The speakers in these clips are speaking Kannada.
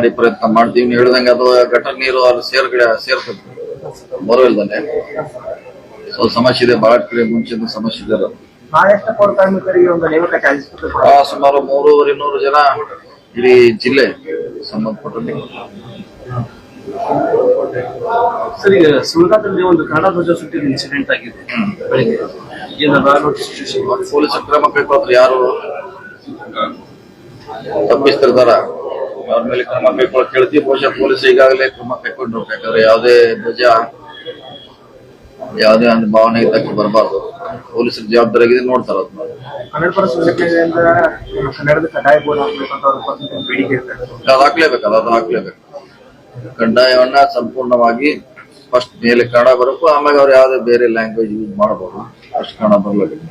ಮಾಡಿ ಪ್ರಯತ್ನ ಮಾಡ್ತೀವಿ. ನೀವು ಹೇಳ್ದಂಗೆ ಅದು ಗಟರ್ ನೀರು ಅಲ್ಲಿ ಸೇರ್ಗಡೆ ಸೇರ್ತದೆ ಬೋರ್ವೆಲ್ದಲ್ಲೇ ಸೊ ಸಮಸ್ಯೆ ಇದೆ. ಬಹಳ ಕಡೆ ಮುಂಚಿನ ಸಮಸ್ಯೆ ಇದೆ. ಸುಮಾರು ಮೂರುವರೆ ನೂರು ಜನ ಇಡೀ ಜಿಲ್ಲೆ ಸಂಬಂಧಪಟ್ಟಂತೆ. ಸರ್ ಈಗ ಸುಳ್ಗಾದಲ್ಲಿ ಒಂದು ಕನ್ನಡ ಧ್ವಜ ಸುಟ್ಟಿದ ಇನ್ಸಿಡೆಂಟ್ ಆಗಿದೆ. ಬೆಳಿಗ್ಗೆ. ಪೊಲೀಸ್ ಕ್ರಮ ಕೈಗೊಳ್ತಾರೆ ಯಾರು? ತಪ್ಪಿಸ್ತಿರ್ತಾರ? ಅವ್ರ ಮೇಲೆ ಕ್ರಮ ಕೈಗೊಳ್ಳಕ್ ಹೇಳ್ತೀವಿ ಬಹುಶಃ ಪೊಲೀಸ್ ಈಗಾಗಲೇ ಕ್ರಮ ಕೈಗೊಂಡು ಯಾಕಂದ್ರೆ ಯಾವುದೇ ಧ್ವಜ ಯಾವುದೇ ಒಂದು ಭಾವನೆ ಇದ್ದಕ್ಕೆ ಬರಬಾರ್ದು. ಪೊಲೀಸರ ಜವಾಬ್ದಾರಿಯಾಗಿದೆ ನೋಡ್ತಾರ ಅದನ್ನ ಕನ್ನಡ ಪರ ಸಂಘಟನೆಗಳಿಂದ ಕನ್ನಡದ ಕಡ್ಡಾಯ ಬೋರ್ಡ್ ಹಾಕ್ಬೇಕು ಅಂತ ಅವ್ರ ಪರ್ಸೆಂಟ್ ಬೇಡಿಕೆ ಇರ್ತಾರೆ ಅದು ಹಾಕ್ಲೇಬೇಕು ಅದು ಹಾಕ್ಲೇಬೇಕು. ಕಡ್ಡಾಯವನ್ನ ಸಂಪೂರ್ಣವಾಗಿ ಫಸ್ಟ್ ಮೇಲೆ ಕನ್ನಡ ಬರಬೇಕು ಆಮೇಲೆ ಅವ್ರು ಯಾವ್ದೇ ಬೇರೆ ಲ್ಯಾಂಗ್ವೇಜ್ ಯೂಸ್ ಮಾಡಬಹುದು ಅಷ್ಟು ಕನ್ನಡ ಬರ್ಲೇಬೇಕು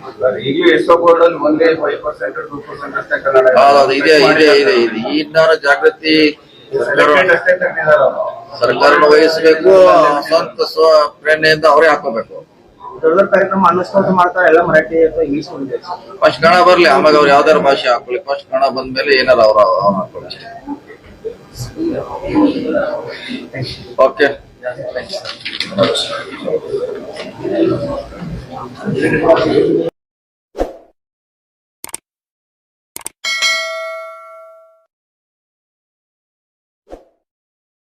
ಇದೆ. ಇದೆ ಇದೆ ಇದೆ ಜಾಗೃತಿ ಸರ್ಕಾರ ಸರ್ಕಾರನ ವಹಿಸಬೇಕು ಸ್ವಂತ ಸ್ವ ಪ್ರೇರಣೆಯಿಂದ ಅವರೇ ಹಾಕೋಬೇಕು. ಕಾರ್ಯಕ್ರಮ ಅನುಷ್ಠಾನ ಮಾಡ್ತಾರೆ ಎಲ್ಲ ಮರಾಠಿ ಅಥವಾ ಇಂಗ್ಲಿಷ್ ಬಂದಿದೆ ಫಸ್ಟ್ ಕನ್ನಡ ಬರ್ಲಿ ಆಮೇಲೆ ಅವ್ರು ಯಾವ್ದಾರ ಭಾಷೆ ಹಾಕೊಳ್ಳಿ. ಫಸ್ಟ್ ಕನ್ನಡ ಬಂದ್ಮೇಲೆ ಏನಾರ ಅವ್ರ ಹಾಕೊಳ್ಳಿ ಹಾಕೊಳ್ಳಿ ಅಷ್ಟೇ ಓಕೆ